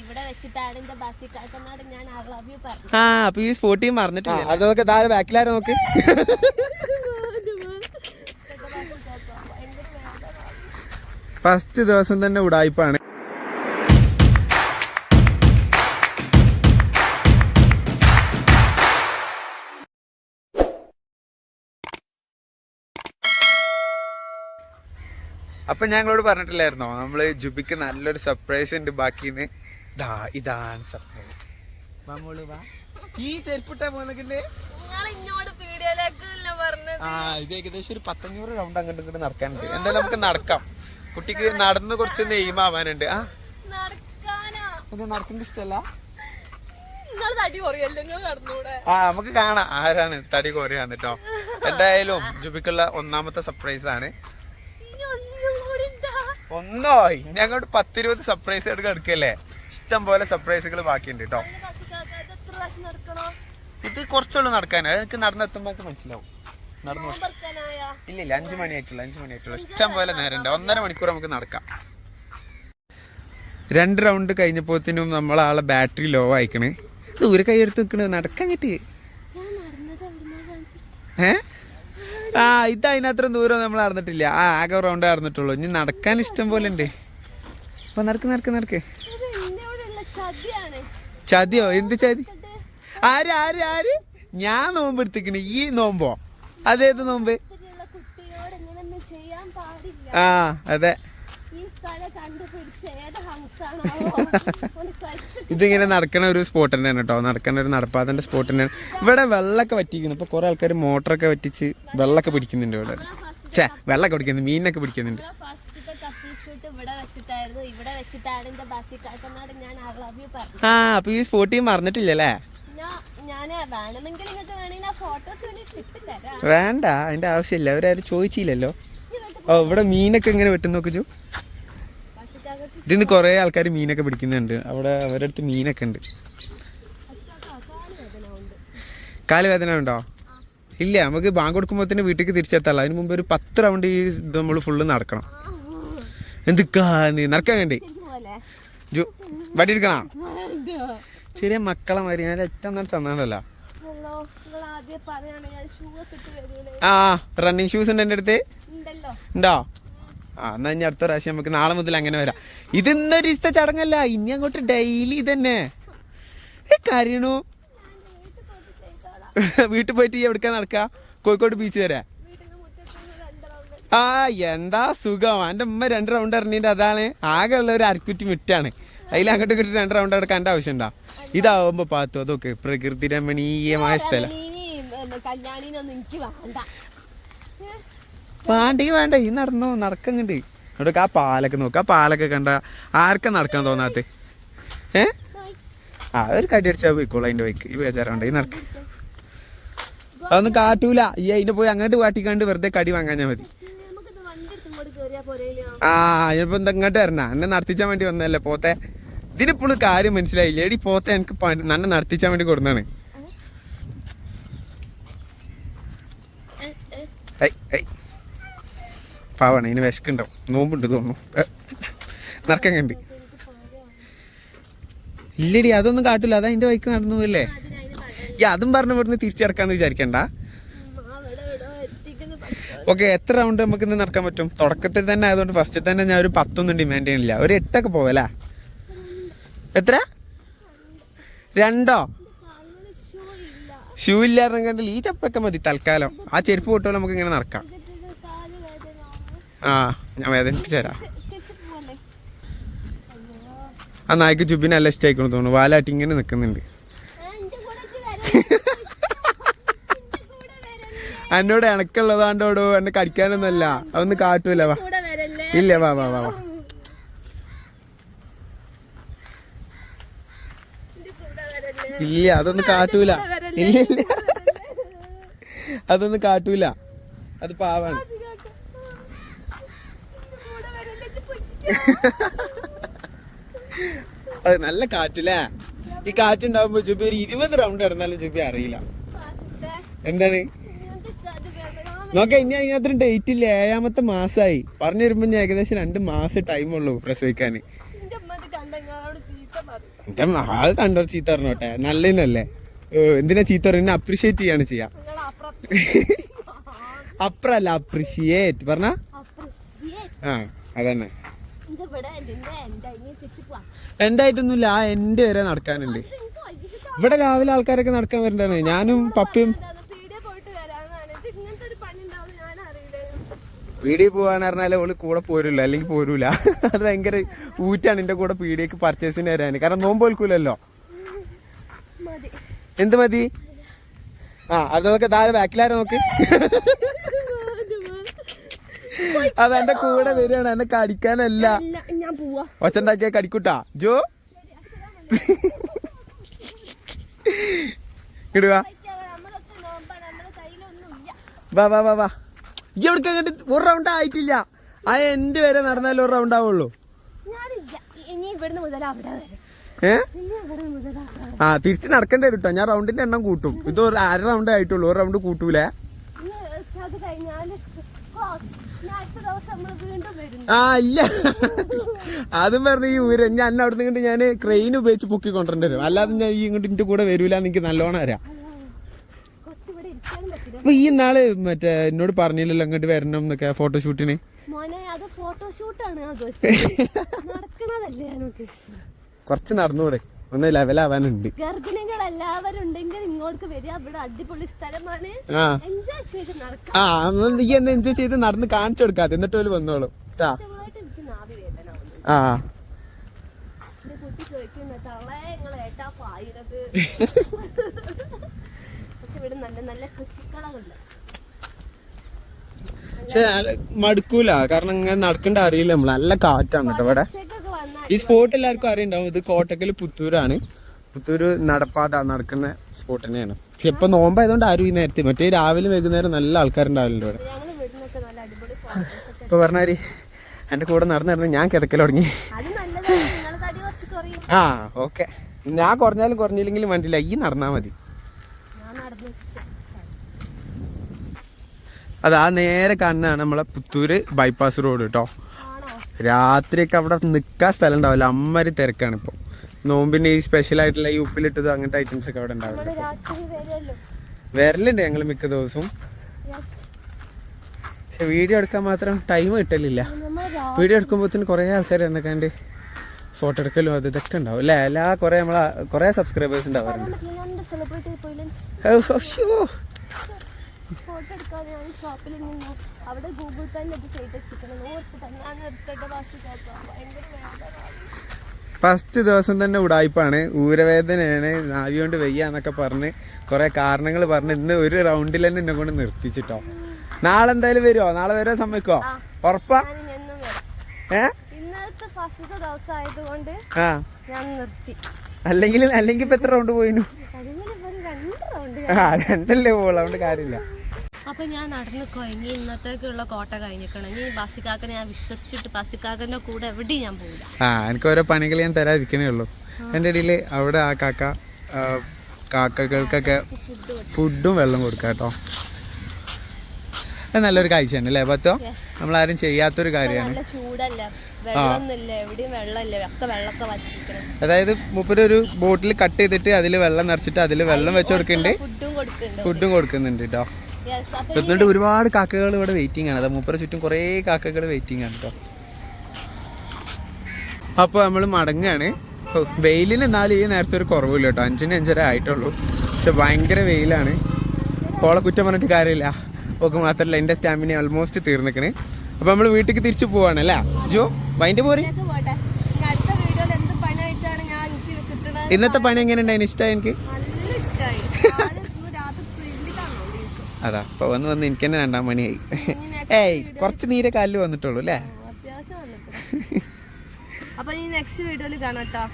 ഇവിടെ വെച്ചിട്ടാണ് എന്റെ ബസ്സിൽ ഞാൻ ഐ ലവ് യു പറഞ്ഞു ആ അപ്പൊ ഈ സ്പോട്ടി മറന്നിട്ടില്ല. അത് നോക്ക് താഴെ ബാക്കിലാരെ നോക്ക്. ഫസ്റ്റ് ദിവസം തന്നെ ഉടായ്പാണ് അപ്പൊ ഞങ്ങളോട് പറഞ്ഞിട്ടില്ലായിരുന്നോ? നമ്മൾ ജുബിക്ക് നല്ലൊരു സർപ്രൈസ് ഉണ്ട് ബാക്കിന്ന്. ദാ ഇതാണ് സർപ്രൈസ് മാമോൾ വാ. ഈ ചെരുപ്പിട്ടാ പറഞ്ഞത്? ആ ഇത് ഏകദേശം ഒരു പത്തഞ്ഞൂറ് റൗണ്ട് അങ്ങോട്ട് ഇങ്ങോട്ട് നടക്കാനുണ്ട്. എന്തായാലും നമുക്ക് നടക്കാം. കുട്ടിക്ക് നടന്ന് കുറച്ച് നെയ്മാവാനുണ്ട് ആ? നടക്കുന്ന ഇഷ്ടല്ല? ആ നമുക്ക് കാണാം. ആരാണ് തടി കുറയാന്ന് കേട്ടോ എന്തായാലും ജുബിക്കുള്ള ഒന്നാമത്തെ സർപ്രൈസ് ആണ്. ഒന്നും ഇനി അങ്ങോട്ട് പത്തിരുപത് സർപ്രൈസ് എടുക്കല്ലേ? ഇഷ്ടം പോലെ സർപ്രൈസുകൾ ബാക്കിയുണ്ട് കേട്ടോ ഇത് കുറച്ചുള്ളൂ നടക്കാൻ. അതൊക്കെ നടന്നെത്തുമ്പോ മനസ്സിലാവും. നടന്നു? ഇല്ല ഇല്ല അഞ്ചു മണിയായിട്ടുള്ള അഞ്ചു മണിയായിട്ടുള്ള. ഇഷ്ടം പോലെ നേരമുണ്ട്. ഒന്നര മണിക്കൂർ നമുക്ക് നടക്കാം. രണ്ട് റൗണ്ട് കഴിഞ്ഞപ്പോത്തിനും നമ്മളാളെ ബാറ്ററി ലോ ആയിക്കണേ. ദൂരെ കൈ എടുത്ത് നിൽക്കണ് നടക്കാൻ കിട്ടി? ഏ? ആ ഇത് അതിനത്ര ദൂരം നമ്മൾ നടന്നിട്ടില്ല. ആ ആകെ റൗണ്ട് നടന്നിട്ടുള്ളൂ. ഇനി നടക്കാൻ ഇഷ്ടം പോലെ ഉണ്ട്. അപ്പൊ നടക്ക് നടക്ക് നടക്ക്. ഇത് ചതിയോ? എന്ത് ചതി? ആര് ആര് ആര്? ഞാൻ നോമ്പ് എടുത്തിക്കണ്. ഈ നോമ്പോ? അതേത് നോമ്പ്? ആ അതെ. ഇതിങ്ങനെ നടക്കണ ഒരു സ്പോട്ട് തന്നെയാണ് കേട്ടോ നടക്കണ ഒരു നടപ്പാതന്റെ സ്പോട്ട് തന്നെയാണ്. ഇവിടെ വെള്ളമൊക്കെ വറ്റിക്കുന്നു ഇപ്പൊ കുറെ ആൾക്കാർ മോട്ടറൊക്കെ വറ്റിച്ച് വെള്ളമൊക്കെ പിടിക്കുന്നുണ്ട് ഇവിടെ. ചേ വെള്ളമൊക്കെ പിടിക്കുന്നു മീനൊക്കെ പിടിക്കുന്നുണ്ട്. ഷൂട്ട് ഇവിടെ വെച്ചിട്ടായിരുന്നു. ഇവിടെ വെച്ചിട്ടാണ് എന്റെ ബസ്സിൽ കാക്കനാട് ഞാൻ ഐ ലവ് യു പറഞ്ഞു ആ അപ്പൊ ഈ സ്പോട്ട് മറന്നിട്ടില്ലല്ലേ ഞാൻ വേണമെങ്കിൽ നിങ്ങൾക്ക് വേണമെങ്കിൽ ആ ഫോട്ടോസ് വേണ്ടി അതിന്റെ ആവശ്യമില്ല. അവരാരും ചോദിച്ചില്ലല്ലോ. ഓ ഇവിടെ മീനൊക്കെ എങ്ങനെ വെട്ടും നോക്കിച്ചു ഇതിന്ന് കൊറേ ആൾക്കാർ മീനൊക്കെ പിടിക്കുന്നുണ്ട്. അവിടെ അവരുടെ അടുത്ത് മീനൊക്കെ ഉണ്ട്. കാലുവേദന ഉണ്ടോ. ഇല്ല നമുക്ക് ബാങ്ക് കൊടുക്കുമ്പോൾ തന്നെ വീട്ടിലേക്ക് തിരിച്ചെത്താലോ അതിന് മുമ്പ് ഒരു പത്ത് റൗണ്ട് ഈ ഇത് നമ്മൾ ഫുള്ള് നടക്കണം. എന്തൊക്കാ നീ? നടക്കാൻ വേണ്ടി. പോലെ ജു വടി എടുക്കണോ ചെറിയ മക്കളെ മാതിരി ഞാൻ ഏറ്റവും നല്ല തന്നാണല്ലോ ആ റണ്ണിങ് ഷൂസ് ഉണ്ട് എന്റെ അടുത്ത്? ഉണ്ടോ? ആ എന്നാ ഇനി അടുത്ത പ്രാവശ്യം നമുക്ക് നാളെ മുതൽ അങ്ങനെ വരാം. ഇത് ഇന്നൊരു ഇഷ്ട ചടങ്ങല്ല ഇനി അങ്ങോട്ട് ഡെയിലി ഇതന്നെ. കാര്യണു വീട്ടിൽ പോയിട്ട് എവിടെക്കാ എവിടേക്കാ നടക്കുക കോഴിക്കോട് ബീച്ച് വരെ വീട്ടിന് മുറ്റത്തുനിന്ന് രണ്ട് റൗണ്ട് ആ എന്താ സുഖം. എന്റെ ഉമ്മ രണ്ട് റൗണ്ട് എറിഞ്ഞിട്ട് അതാണ്. ആകെ ഉള്ള ഒരു അരക്കുറ്റി മിറ്റാണ്. അതിൽ അങ്ങോട്ട് ഇങ്ങോട്ട് രണ്ട് റൗണ്ട് എടുക്കേണ്ട ആവശ്യമുണ്ടോ? ഇതാവുമ്പോ പാത്തു. അതൊക്കെ പ്രകൃതി രമണീയമായ സ്ഥലം. എനിക്ക് വേണ്ട. ഈ നടന്നോ നടക്കുന്നുണ്ട് അവിടെ ആ പാലൊക്കെ നോക്ക്. ആ പാലൊക്കെ കണ്ട ആർക്കാ നടക്കാൻ തോന്നാത്ത? ഏ? ആ ഒരു കടി അടിച്ചാൽ പോയിക്കോളൂ അതിന്റെ ബൈക്ക് ഈ ബേജാറുണ്ട് ഈ നടക്ക. അതൊന്നും കാട്ടൂല. ഈ അതിന്റെ പോയി അങ്ങോട്ട് കാട്ടിക്കാണ്ട് വെറുതെ കടി വാങ്ങാഞ്ഞാ മതി നമുക്കിത് വണ്ടി എടുത്ത് ഇങ്ങോട്ട് കേറിയാ പോരേലോ ആ ഇനിയിപ്പോ എന്താ ഇങ്ങോട്ട് വരണ? എന്നെ നടത്തിച്ചാൻ വേണ്ടി വന്നല്ലേ പോത്തെ? ഇതിനിപ്പോഴും കാര്യം മനസ്സിലായില്ല? എടി പോത്തെ എനിക്ക് നന്നെ നടത്തിച്ചാൻ വേണ്ടി കൊടുന്നാണ് പാവാണ് ഇതിന് വിശക്കുണ്ടാവും. നോമ്പുണ്ട് തോന്നുന്നു. നടക്കങ്ങണ്ട്. ഇല്ലടി അതൊന്നും കാട്ടില്ല. അതാ അതിന്റെ വൈക്ക് നടന്നു പോയില്ലേ ഈ അതും പറഞ്ഞു ഇവിടുന്ന് തിരിച്ചടക്കാന്ന് വിചാരിക്കണ്ട അവിടെ എവിടോ എത്തിക്കുന്ന പറ്റുമോ? ഓക്കെ എത്ര റൗണ്ട് നമുക്ക് ഇന്ന് നടക്കാൻ പറ്റും? തുടക്കത്തിൽ തന്നെ ആയതുകൊണ്ട് ഫസ്റ്റ് തന്നെ ഞാൻ ഒരു പത്തൊന്നും ഡിമാൻഡ് ചെയ്യണില്ല. ഒരു എട്ടൊക്കെ പോവല്ലേ എത്ര? രണ്ടോ? ഷൂ ഇല്ല ഷൂ ഇല്ലാതെ കണ്ടില്ല. ഈ ചപ്പൊക്കെ മതി തൽക്കാലം. ആ ചെരുപ്പ് പൊട്ടുമ്പോൾ നമുക്ക് ഇങ്ങനെ നടക്കാം. ആ ഞാൻ വേദനിപ്പിച്ച് തരാം. ആ നായ്ക്ക് ജുബിനെ നല്ല ഇഷ്ടമായിക്കൊണ്ട് തോന്നുന്നു. വാലാട്ടി ഇങ്ങനെ നിൽക്കുന്നുണ്ട് ആ, ഇന്റെ കൂടെ ഇജ്ജ് വരല്ലേ? ഇന്റെ കൂടെ വരല്ലേ? എന്നോട് ഇണക്കുള്ളതാണ്ടോടോ എന്നെ കടിക്കാനൊന്നല്ല അതൊന്നും കാട്ടൂല വാ. ഇല്ല വാ വാ വാ ഇല്ല അതൊന്നും കാട്ടൂല. ഇല്ല ഇല്ല. അതൊന്നും കാട്ടൂല. അത് പാവാണ്. അത് നല്ല കാറ്റല്ലേ? ഈ കാറ്റുണ്ടാവുമ്പോ ജുബി ഒരു ഇരുപത് റൗണ്ട് നടന്നാലും ജുബി അറിയില്ല. എന്താണ്. നോക്ക ഇനി അതിനകത്തൊരു ഡേറ്റ് ഇല്ല? ഏഴാമത്തെ മാസമായി പറഞ്ഞു വരുമ്പോ ഞാൻ ഏകദേശം രണ്ട് മാസം ടൈം ഉള്ളൂ പ്രസവിക്കാൻ എന്റെ അത് കണ്ടോ ചീത്ത പറഞ്ഞോട്ടെ? നല്ലതിനല്ലേ? എന്തിനാ ചീത്ത പറഞ്ഞ അപ്രീഷിയേറ്റ് ചെയ്യാണ് ചെയ്യാ. അപ്പറല്ല അപ്രീഷിയേറ്റ് പറഞ്ഞ? ആ അതന്നെ. എന്തായിട്ടൊന്നുമില്ല ആ എന്റെ വരെ നടക്കാനുണ്ട്. ഇവിടെ രാവിലെ ആൾക്കാരൊക്കെ നടക്കാൻ വരണ്ടാണ്. ഞാനും പപ്പയും എന്താണ് പീടിയ പോയിട്ട് വരാനാണ് ഇത് ഇങ്ങനത്തെ ഒരു പണി ഉണ്ടാവും ഞാൻ അറിയില്ല പീടിയിൽ പോവാന്ന് പറഞ്ഞാൽ ഓൾ കൂടെ പോരില്ല അല്ലെങ്കിൽ പോരൂല. അത് ഭയങ്കര ഊറ്റാണ് എന്റെ കൂടെ പീടിയേക്ക് പർച്ചേസിന് വരാൻ കാരണം നോമ്പ് കേൾക്കൂലല്ലോ മതി. എന്ത് മതി? ആ അതൊക്കെ താഴെ ബാക്കിലാരെ നോക്ക്. അത് എന്റെ കൂടെ വരികയാണ് എന്നെ കടിക്കാനല്ല. ഒച്ചുണ്ടാക്കിയ കടിക്കൂട്ടാ. ജോ. ഇടുക. വാ വാ വാ വാ. ഈ എവിടെ അങ്ങോട്ട് ഒരു റൗണ്ട് ആയിട്ടില്ല. ആ എന്റെ വരെ നടന്നാലും ഒരു റൗണ്ട് ആവുള്ളൂ. വരെ. ഏ? ആ തിരിച്ച് നടക്കേണ്ടി വരും കേട്ടോ ഞാൻ റൗണ്ടിന്റെ എണ്ണം കൂട്ടും. ഇത് ഒരു അര റൗണ്ട് ആയിട്ടുള്ളൂ. ഒരു റൗണ്ട് കൂട്ടൂലേ? ആ ഇല്ല. അതും പറഞ്ഞു ഈ ഊര്. ഞാൻ അവിടെ നിന്ന് ഞാൻ ക്രെയിൻ ഉപയോഗിച്ച് പൊക്കി കൊണ്ടുവരേണ്ടി വരും. അല്ലാതെ ഞാൻ ഈ ഇങ്ങോട്ട് ഇന്റെ കൂടെ വരൂല എനിക്ക് നല്ലോണം പറ്റില്ല അപ്പൊ ഈ നാൾ മറ്റേ എന്നോട് പറഞ്ഞില്ലല്ലോ അങ്ങോട്ട് വരണം എന്നൊക്കെ ഫോട്ടോഷൂട്ടിന് കുറച്ച് നടന്നൂടെ. ഒന്ന് ലെവലാവാനുണ്ട്. ഗർഭിണികൾ എല്ലാവരും ഉണ്ടെങ്കിൽ ഇങ്ങോട്ട് വരിക. ഇവിടെ അടിപൊളി സ്ഥലമാണ്. എൻജോയ് ചെയ്ത് നടക്കാം. ആ അന്ന് നീ എന്നെ എൻജോയ് ചെയ്ത് നടന്ന് കാണിച്ചു കൊടുക്കാതെ. എന്നിട്ട് പോലും വന്നോളൂ. ആ. കുട്ടി ചോദിക്കുന്ന തളേ നിങ്ങൾ ഏട്ടാ പായിടത് ഇവിടെ നല്ല നല്ല കൃഷിക്കളമുണ്ട് പക്ഷെ മടുക്കൂല. കാരണം ഇങ്ങനെ നടക്കണ്ട അറിയില്ല നമ്മൾ നല്ല കാറ്റാണ് കേട്ടോ ഇവിടെ. ഈ സ്പോട്ട് എല്ലാവർക്കും അറിയണ്ടാവും. ഇത് കോട്ടക്കൽ പുത്തൂരാണ്. പുത്തൂര് നടപ്പാത നടക്കുന്ന സ്പോട്ട് തന്നെയാണ്. പക്ഷെ ഇപ്പൊ നോമ്പായതുകൊണ്ട് ആരും ഈ നേരത്തെ മറ്റേ രാവിലെ വൈകുന്നേരം നല്ല ആൾക്കാരുണ്ടാവില്ല ഇവിടെ. ഇപ്പൊ പറഞ്ഞാൽ എന്റെ കൂടെ നടന്ന് നടന്ന് ഞാൻ കിതക്കൽ തുടങ്ങി. ആ ഓക്കെ. ഞാൻ കുറഞ്ഞാലും കുറഞ്ഞില്ലെങ്കിലും വേണ്ടില്ല ഈ നടന്നാ മതി ഞാൻ നടന്നു പക്ഷെ അത് ആ നേരെ കാണുന്നതാണ് നമ്മളെ പുത്തൂര് ബൈപ്പാസ് റോഡ് കേട്ടോ രാത്രിയൊക്കെ അവിടെ നിൽക്കാൻ സ്ഥലം ഉണ്ടാവില്ല അമ്മരി തിരക്കാണ് ഇപ്പോൾ നോമ്പിന് ഈ സ്പെഷ്യൽ ആയിട്ടുള്ള ഈ ഉപ്പിലിട്ടത് അങ്ങനത്തെ ഐറ്റംസ് ഒക്കെ അവിടെ ഉണ്ടാവില്ല. വരലുണ്ട്. ഞങ്ങൾ മിക്ക ദിവസവും. പക്ഷെ വീഡിയോ എടുക്കാൻ മാത്രം ടൈം കിട്ടലില്ല. വീഡിയോ എടുക്കുമ്പോഴത്തേന് കുറേ ആൾക്കാർ എന്നൊക്കെ ഫോട്ടോ എടുക്കലും അത് ഇതൊക്കെ ഉണ്ടാവും. അല്ലേ? എല്ലാ കുറേ നമ്മളെ കുറേ സബ്സ്ക്രൈബേഴ്സ് ഉണ്ടാവാറുണ്ട്. ഓ. ഫോട്ടോ എടുക്കാൻ ഞാൻ ഷോപ്പിൽ നിന്നു. അവിടെ ഗൂഗിൾ പേയിൽ ഇത് ചെയ്ത് വെച്ചിട്ടുണ്ട് ഓർത്ത് തന്നെ ഞാൻ എടുത്തിട്ട് ബസ് കേൾക്കാം ഭയങ്കര വേദന ഫസ്റ്റ് ദിവസം തന്നെ ഉടായ്പാണ് ഊരവേദനയാണ്. നാവി കൊണ്ട് വയ്യ എന്നൊക്കെ പറഞ്ഞ് കുറേ കാരണങ്ങൾ പറഞ്ഞ് ഇന്ന് ഒരു റൗണ്ടിൽ തന്നെ എന്നെ കൊണ്ട് നിർത്തിച്ചിട്ടോ. നാളെ എന്തായാലും വരുമോ നാളെ വരാൻ സമ്മതിക്കോ. ഉറപ്പാ? ഏ? അല്ലെങ്കിൽ അല്ലെങ്കിൽ ഇപ്പൊ എത്ര റൗണ്ട് പോയിനു? രണ്ടല്ലേ പോകുള്ളൂ അതുകൊണ്ട് കാര്യമില്ല. അപ്പൊ ഞാൻ നടന്ന് കഴിഞ്ഞ് ഇന്നത്തേക്കുള്ള കോട്ട കഴിഞ്ഞിരിക്കണം. ഇനി ബസിക്കാക്കനെ ഞാൻ വിശ്വസിച്ചിട്ട് ബസ്സിക്കാക്കന്റെ കൂടെ എവിടെയും ഞാൻ പോകില്ല ആ എനിക്ക് ഓരോ പണികൾ ഞാൻ തരാതിരിക്കണേ ഉള്ളൂ. എന്റെ ഇടയിൽ അവിടെ ആ കാക്ക കാക്കകൾക്കൊക്കെ ഫുഡ് വെള്ളം കൊടുക്കാം കേട്ടോ അത് നല്ലൊരു കാഴ്ചയാണ് അല്ലേ പത്തോ? നമ്മളാരും ചെയ്യാത്തൊരു കാര്യമാണ്. അതായത് മുപ്പര് ഒരു ബോട്ടിൽ കട്ട് ചെയ്തിട്ട് അതിൽ വെള്ളം നിറച്ചിട്ട് അതിൽ വെള്ളം വെച്ച് കൊടുക്കുന്നുണ്ട് ഫുഡും കൊടുക്കുന്നുണ്ട്. കേട്ടോ എന്നിട്ട് ഒരുപാട് കാക്കകൾ ഇവിടെ വെയിറ്റിംഗ് ആണ്. അതാ മൂപ്പര ചുറ്റും കുറേ കാക്കകൾ വെയിറ്റിംഗ് ആണ് കേട്ടോ അപ്പോൾ നമ്മൾ മടങ്ങാണ്. വെയിലിന് എന്നാലും ഈ നേരത്തെ ഒരു കുറവില്ല കേട്ടോ അഞ്ചിന് അഞ്ചര ആയിട്ടുള്ളൂ. പക്ഷെ ഭയങ്കര വെയിലാണ്. ഓളെ കുറ്റം പറഞ്ഞിട്ട് കാര്യമില്ല. ഓക്കെ മാത്രമല്ല എന്റെ സ്റ്റാമിന ഓൾമോസ്റ്റ് തീർന്നിക്കണേ. അപ്പോൾ നമ്മൾ വീട്ടിലേക്ക് തിരിച്ചു പോവാണ് അല്ലേ? ജോ വൈന്റെ പോരെ? ഇന്നത്തെ പണി എങ്ങനെ ഉണ്ടായിരുന്നു ഇഷ്ടമായി എനിക്ക് നല്ല ഇഷ്ടമായി ഇന്ന് രാത്രി പ്രിന്റ് കാണുന്നുണ്ട് അതാ അപ്പോൾ വന്ന് വന്ന് എനിക്ക് തന്നെ രണ്ടാം മണിയായി ഏയ് കുറച്ച് നീരെ കാലിൽ വന്നിട്ടുള്ളൂ അല്ലേ? അപ്പൊ നെക്സ്റ്റ് വീഡിയോയിൽ കാണാം കേട്ടോ